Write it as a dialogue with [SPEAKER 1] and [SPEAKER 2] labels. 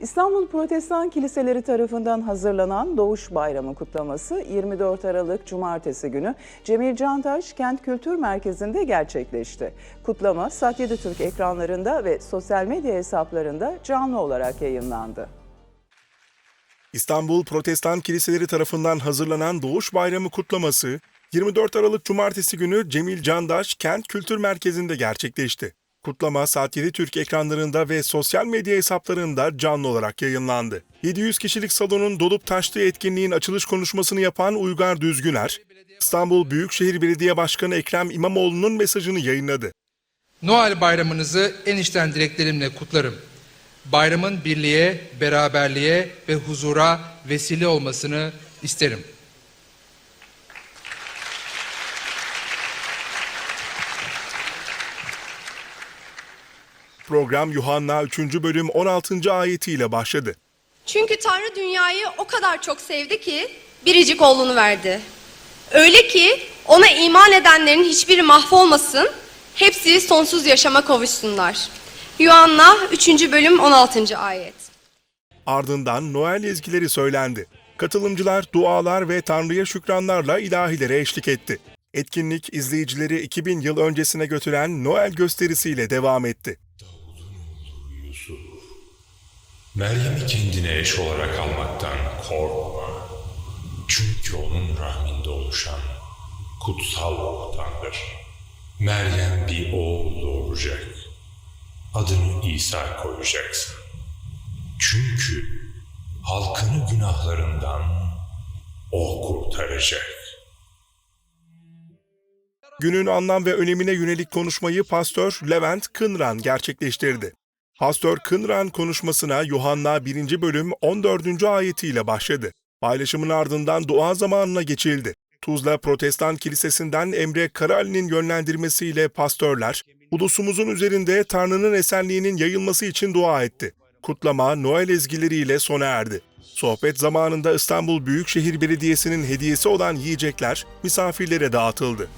[SPEAKER 1] İstanbul Protestan Kiliseleri tarafından hazırlanan Doğuş Bayramı kutlaması 24 Aralık Cumartesi günü Cemil Cantaş Kent Kültür Merkezi'nde gerçekleşti. Kutlama Satyedi Türk ekranlarında ve sosyal medya hesaplarında canlı olarak yayınlandı.
[SPEAKER 2] İstanbul Protestan Kiliseleri tarafından hazırlanan Doğuş Bayramı kutlaması 24 Aralık Cumartesi günü Cemil Candaş Kent Kültür Merkezi'nde gerçekleşti. Kutlama Saat 7 Türk ekranlarında ve sosyal medya hesaplarında canlı olarak yayınlandı. 700 kişilik salonun dolup taştığı etkinliğin açılış konuşmasını yapan Uygar Düzgüner, İstanbul Büyükşehir Belediye Başkanı Ekrem İmamoğlu'nun mesajını yayınladı.
[SPEAKER 3] Noel bayramınızı en içten dileklerimle kutlarım. Bayramın birliğe, beraberliğe ve huzura vesile olmasını isterim.
[SPEAKER 2] Program Yuhanna 3. bölüm 16. ayetiyle başladı.
[SPEAKER 4] Çünkü Tanrı dünyayı o kadar çok sevdi ki biricik oğlunu verdi. Öyle ki ona iman edenlerin hiçbiri mahvolmasın, hepsi sonsuz yaşama kavuşsunlar. Yuhanna 3. bölüm 16. ayet.
[SPEAKER 2] Ardından Noel ezgileri söylendi. Katılımcılar dualar ve Tanrı'ya şükranlarla ilahilere eşlik etti. Etkinlik izleyicileri 2000 yıl öncesine götüren Noel gösterisiyle devam etti.
[SPEAKER 5] Yusuf, Meryem'i kendine eş olarak almaktan korkma. Çünkü onun rahminde oluşan kutsal ruhtandır. Meryem bir oğul doğuracak. Adını İsa koyacaksın. Çünkü halkını günahlarından o kurtaracak.
[SPEAKER 2] Günün anlam ve önemine yönelik konuşmayı Pastör Levent Kınran gerçekleştirdi. Pastör Kınran konuşmasına Yuhanna 1. bölüm 14. ayetiyle başladı. Paylaşımın ardından dua zamanına geçildi. Tuzla Protestan Kilisesi'nden Emre Karali'nin yönlendirmesiyle pastörler, ulusumuzun üzerinde Tanrı'nın esenliğinin yayılması için dua etti. Kutlama Noel ezgileriyle sona erdi. Sohbet zamanında İstanbul Büyükşehir Belediyesi'nin hediyesi olan yiyecekler misafirlere dağıtıldı.